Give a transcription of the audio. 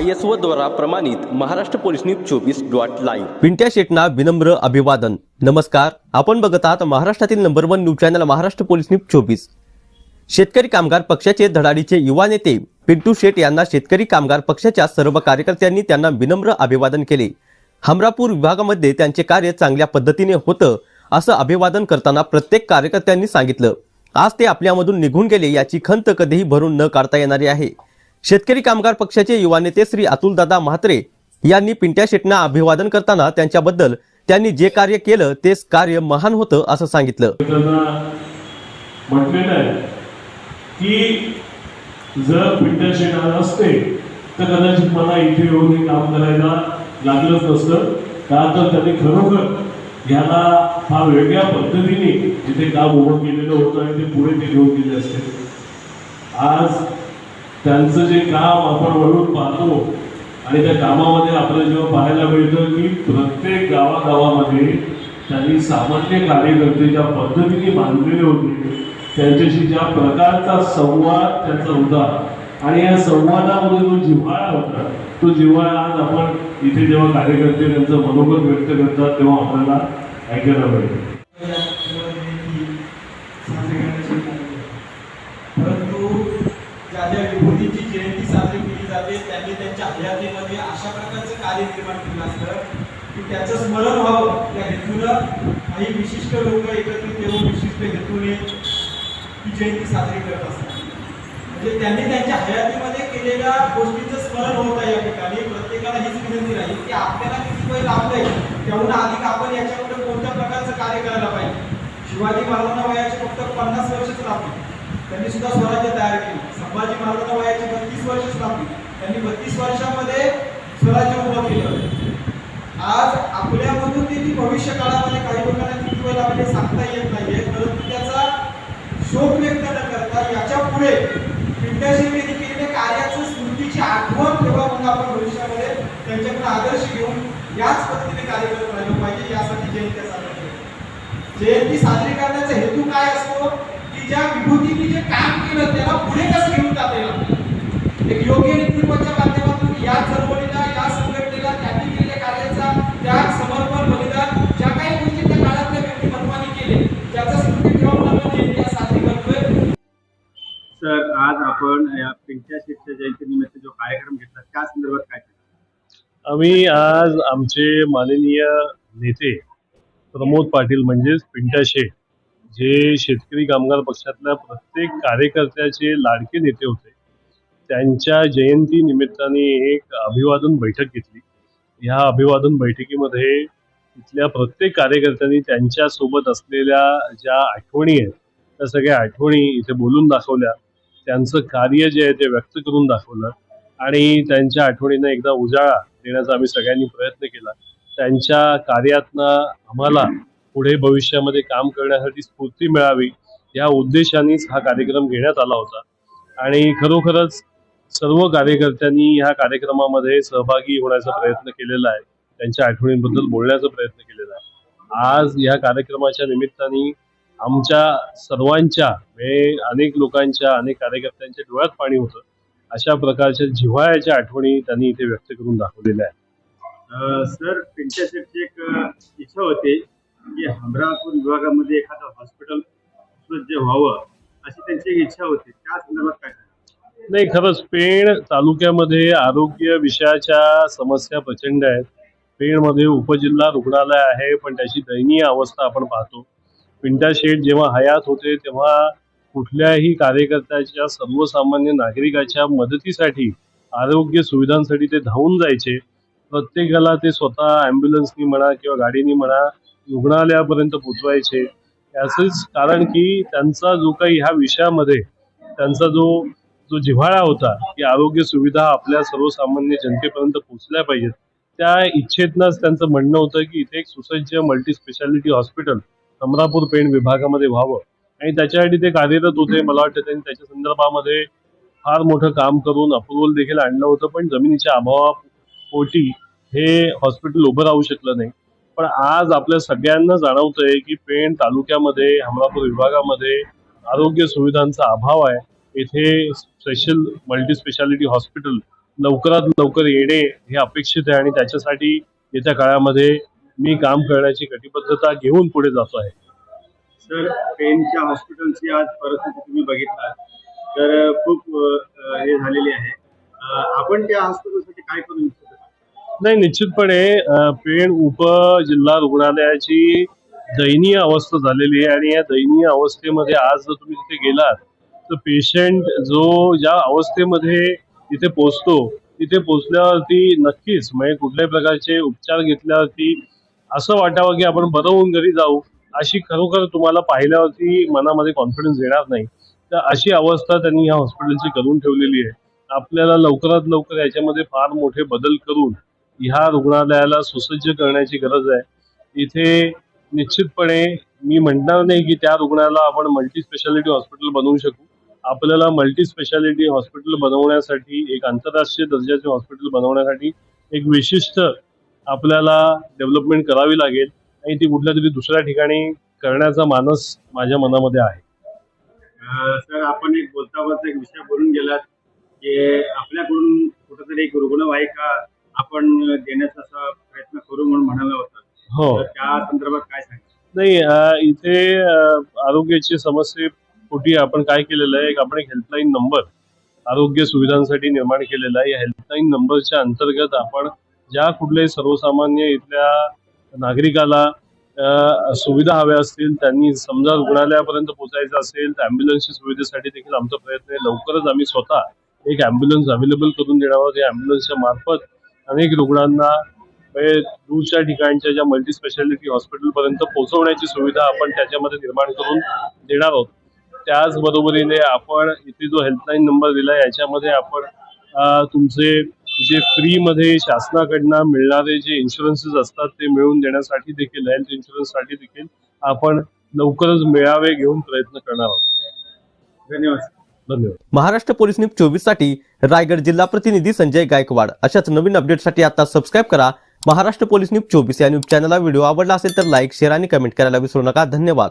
I S O द्वारा प्रमाणित Maharashtra police news चोवीस डॉट लाईव्ह. पिंट्या शेटना विनम्र अभिवादन. नमस्कार. आपण बघत आहात महाराष्ट्रातील number one news channel Maharashtra police news चोवीस. शेतकरी कामगार पक्षाचे धडाडीचे युवा नेते पिंटू शेट यांना शेतकरी कामगार पक्षाच्या सर्व कार्यकर्त्यांनी त्यांना विनम्र अभिवादन केले. हमरापूर विभागामध्ये त्यांचे कार्य चांगल्या पद्धतीने होतं असं अभिवादन करताना प्रत्येक कार्यकर्त्यांनी सांगितलं. आज ते आपल्यामधून निघून गेले याची खंत कधीही भरून न काढता येणारी आहे. शेतकरी कामगार पक्षाचे युवा नेते श्री अतुलदादा म्हात्रे यांनी पिंट्या शेटना अभिवादन करताना त्यांच्याबद्दल त्यांनी जे कार्य केलं तेच कार्य महान होतं असं सांगितलं. म्हटलेलं आहे की जर पिंट्या शेटाला असते तर कदाचित मला इथे येऊन हे काम करायला लागलंच नसतं. का तर त्यांनी खरोखर ह्याला फार वेगळ्या पद्धतीने जिथे काम उभं केलेलं होतं आणि ते पुढे ते घेऊन गेले असते. आज त्यांचं जे काम आपण वळून पाहतो आणि त्या कामामध्ये आपल्याला जेव्हा पाहायला मिळतं की प्रत्येक गावागावामध्ये त्यांनी सामान्य कार्यकर्ते ज्या पद्धतीने बांधलेले होते. त्यांच्याशी ज्या प्रकारचा संवाद त्यांचा होता. आणि या संवादामध्ये जो जिव्हाळा होता तो जिव्हाळा आज आपण इथे जेव्हा कार्यकर्ते त्यांचं मनोगत व्यक्त करतात तेव्हा आपल्याला ऐकायला मिळतं. परंतु जयंती साजरी केली जाते. त्यांनी त्यांच्या हयातीमध्ये अशा प्रकारचं कार्य निर्माण केलं असतं की त्याचं स्मरण व्हावं. या हेतूनं काही विशिष्ट लोक एकत्रित येऊन विशिष्ट हेतूने ही जयंती साजरी करत असतात. म्हणजे त्यांनी त्यांच्या हयातीमध्ये केलेल्या गोष्टीचं स्मरण होत आहे या ठिकाणी. प्रत्येकाला हीच विनंती राहील की आपल्याला किती वेळ लाभलंय तेवढं अधिक आपण याच्यामध्ये कोणत्या प्रकारचं कार्य करायला पाहिजे? शिवाजी महाराजांना वयाचे फक्त पन्नास वर्षच लाभले त्यांनी सुद्धा स्वराज्य तयार केलं. संभाजी महाराजांना वयाचे त्यांनी बत्तीस वर्षामध्ये स्वराज्य उभं केलं. आज आपल्यामधून ते ती भविष्य काळामध्ये काही लोकांना किती वेळ आपले सांगता येत नाहीये परंतु त्याचा शोक व्यक्त न करता याच्यापुढे पिंडाशी केलेल्या कार्याचं स्मृतीची आठवण ठेवा म्हणून आपण भविष्यामध्ये त्यांच्याकडे आदर्श घेऊन याच पद्धतीने कार्य करत राहिलं पाहिजे यासाठी जयंती साजरी केली. जयंती साजरी करण्याचा हेतू काय असतो? की ज्या विभूतीने जे काम केलं त्याला पुढे कसं घेऊन जाता येईल? एक योग्य रीतीने माध्यमातून या चळवळीला या संघटनेला त्यांनी केलेल्या कार्याचा त्याग समर्पण बलिदान ज्या काही गोष्टी त्या काळातल्या व्यक्तिमत्वाने केले त्याचा स्मृती ठेवून आपण जयंती आज साजरी करतोय सर आज आपण या पिंट्या शेठच्या जयंतीनिमित्त जो कार्यक्रम घेतला त्या संदर्भात काय? आम्ही आज आमचे माननीय नेते प्रमोद पाटील म्हणजेच पिंट्या शेठ जे शेतकरी कामगार पक्षातल्या प्रत्येक कार्यकर्त्याचे लाडके नेते होते त्यांच्या जयंती निमित्ताने एक अभिवादन बैठक घेतली ह्या अभिवादन बैठकीमध्ये इथल्या प्रत्येक कार्यकर्त्यांनी त्यांच्यासोबत असलेल्या ज्या आठवणी आहेत त्या सगळ्या आठवणी इथे बोलून दाखवल्या. त्यांचं कार्य जे आहे ते व्यक्त करून दाखवलं. आणि त्यांच्या आठवणींना एकदा उजाळा देण्याचा आम्ही सगळ्यांनी प्रयत्न केला. त्यांच्या कार्यातनं आम्हाला पुढे भविष्यामध्ये काम करण्यासाठी स्फूर्ती मिळावी या उद्देशानेच हा कार्यक्रम घेण्यात आला होता. आणि खरोखरच सर्व कार्यकर्त्यांनी ह्या कार्यक्रमामध्ये सहभागी होण्याचा प्रयत्न केलेला आहे. त्यांच्या आठवणींबद्दल बोलण्याचा प्रयत्न केलेला आहे. आज या कार्यक्रमाच्या निमित्ताने आमच्या सर्वांच्या म्हणजे अनेक लोकांच्या अनेक कार्यकर्त्यांच्या डोळ्यात पाणी होतं. अशा प्रकारच्या जिव्हाळ्याच्या आठवणी त्यांनी इथे व्यक्त करून दाखवलेल्या आहेत. सर शेठची एक इच्छा होती की हमरापूर विभागामध्ये एखादं हॉस्पिटल जे व्हावं अशी त्यांची एक इच्छा होती. त्या संदर्भात काय? नाही खरंच पेण तालुक्यामध्ये आरोग्य विषयाच्या समस्या प्रचंड आहेत. पेणमध्ये उपजिल्हा रुग्णालय आहे पण त्याची दयनीय अवस्था आपण पाहतो. पिंटा शेठ जेव्हा हयात होते तेव्हा कुठल्याही कार्यकर्त्याच्या सर्वसामान्य नागरिकाच्या मदतीसाठी आरोग्य सुविधांसाठी ते धावून जायचे. प्रत्येकाला ते स्वतः ॲम्ब्युलन्सनी म्हणा किंवा गाडीनी म्हणा रुग्णालयापर्यंत पोचवायचे. याचंच कारण की त्यांचा जो काही ह्या विषयामध्ये त्यांचा जो जो जिव्हाळा होता की आरोग्य सुविधा आपल्या सर्वसामान्य जनतेपर्यंत पोहोचल्या पाहिजेत. त्या इच्छेतनंच त्यांचं म्हणणं होतं की इथे एक सुसज्ज multi speciality hospital Amarapur Pen विभागामध्ये व्हावं. आणि त्याच्यासाठी ते कार्यरत होते. मला वाटतं त्यांनी त्याच्या संदर्भामध्ये फार मोठं काम करून अप्रुव्हल देखील आणलं होतं. पण जमिनीच्या अभावापोटी हे हॉस्पिटल उभं राहू शकलं नाही. पण आज आपल्या सगळ्यांना जाणवतंय की पेण तालुक्यामध्ये अमरापूर विभागामध्ये आरोग्य सुविधांचा अभाव आहे. येथे स्पेशल मल्टी स्पेशालिटी हॉस्पिटल लवकरात लवकर येणे हे अपेक्षित आहे आणि त्याच्यासाठी येत्या काळामध्ये मी काम करण्याची कटिबद्धता घेऊन पुढे जातो आहे. सर पेनच्या हॉस्पिटलची आज परिस्थिती तुम्ही बघितला तर खूप हे झालेली आहे. आपण त्या हॉस्पिटलसाठी काय करू इच्छितो? नाही निश्चितपणे पेण उप जिल्हा रुग्णालयाची दयनीय अवस्था झालेली आहे आणि या दयनीय अवस्थेमध्ये आज जर तुम्ही तिथे गेलात तर पेशंट जो ज्या अवस्थेमध्ये तिथे पोहोचतो तिथे पोहोचल्यावरती नक्कीच म्हणजे कुठल्याही प्रकारचे उपचार घेतल्यावरती असं वाटावं की आपण बरं होऊन घरी जाऊ अशी खरोखर तुम्हाला पाहिल्यावरती मनामध्ये कॉन्फिडन्स येणार नाही. तर अशी अवस्था त्यांनी ह्या हॉस्पिटलची करून ठेवलेली आहे. आपल्याला लवकरात लवकर याच्यामध्ये फार मोठे बदल करून ह्या रुग्णालयाला सुसज्ज करण्याची गरज आहे. इथे निश्चितपणे मी म्हणणार नाही की त्या रुग्णाला आपण मल्टी स्पेशालिटी हॉस्पिटल बनवू शकू. आपल्याला मल्टी स्पेशालिटी हॉस्पिटल बनवण्यासाठी एक आंतरराष्ट्रीय दर्जाचे हॉस्पिटल बनवण्यासाठी एक विशिष्ट आपल्याला डेव्हलपमेंट करावी लागेल आणि ती कुठल्या तरी दुसऱ्या ठिकाणी करण्याचा मानस माझ्या मनामध्ये आहे. सर आपण एक बोलता बोलता एक विषय बोलून गेलात की आपल्याकडून कुठेतरी एक रुग्णवाहिका आपण देण्याचा असा प्रयत्न करू म्हणून म्हणाला होता. हो. त्या संदर्भात काय सांगा नाही इथे आरोग्याची कुठे आपण काय केलेलं आहे एक आपण एक हेल्पलाईन नंबर आरोग्य सुविधांसाठी निर्माण केलेला आहे. या हेल्पलाईन नंबरच्या अंतर्गत आपण ज्या कुठल्याही सर्वसामान्य इथल्या नागरिकाला सुविधा हव्या असतील त्यांनी समजा रुग्णालयापर्यंत पोहोचायचं असेल तर ॲम्ब्युलन्सच्या सुविधेसाठी देखील आमचा प्रयत्न आहे. लवकरच आम्ही स्वतः एक ॲम्ब्युलन्स अवेलेबल करून देणार आहोत. या ॲम्ब्युलन्सच्या मार्फत अनेक रुग्णांना म्हणजे दूरच्या ठिकाणच्या ज्या मल्टी स्पेशालिटी हॉस्पिटलपर्यंत पोहोचवण्याची सुविधा आपण त्याच्यामध्ये निर्माण करून देणार आहोत. त्याचबरोबरीने आपण इथे जो हेल्पलाईन नंबर दिला याच्यामध्ये आपण तुमचे जे फ्रीमध्ये शासनाकडनं मिळणारे जे इन्शुरन्सेस असतात ते मिळवून देण्यासाठी देखील हेल्थ इन्शुरन्ससाठी देखील आपण लवकरच मेळावे घेऊन प्रयत्न करणार आहोत. धन्यवाद. धन्यवाद. महाराष्ट्र पोलीस न्यूज चोवीससाठी रायगड जिल्हा प्रतिनिधी संजय गायकवाड. अशाच नवीन अपडेटसाठी आता सबस्क्राईब करा. महाराष्ट्र पोलीस न्यूज चोवीस या न्यूज चॅनलला व्हिडिओ आवडला असेल तर लाईक शेअर आणि कमेंट करायला विसरू नका. धन्यवाद.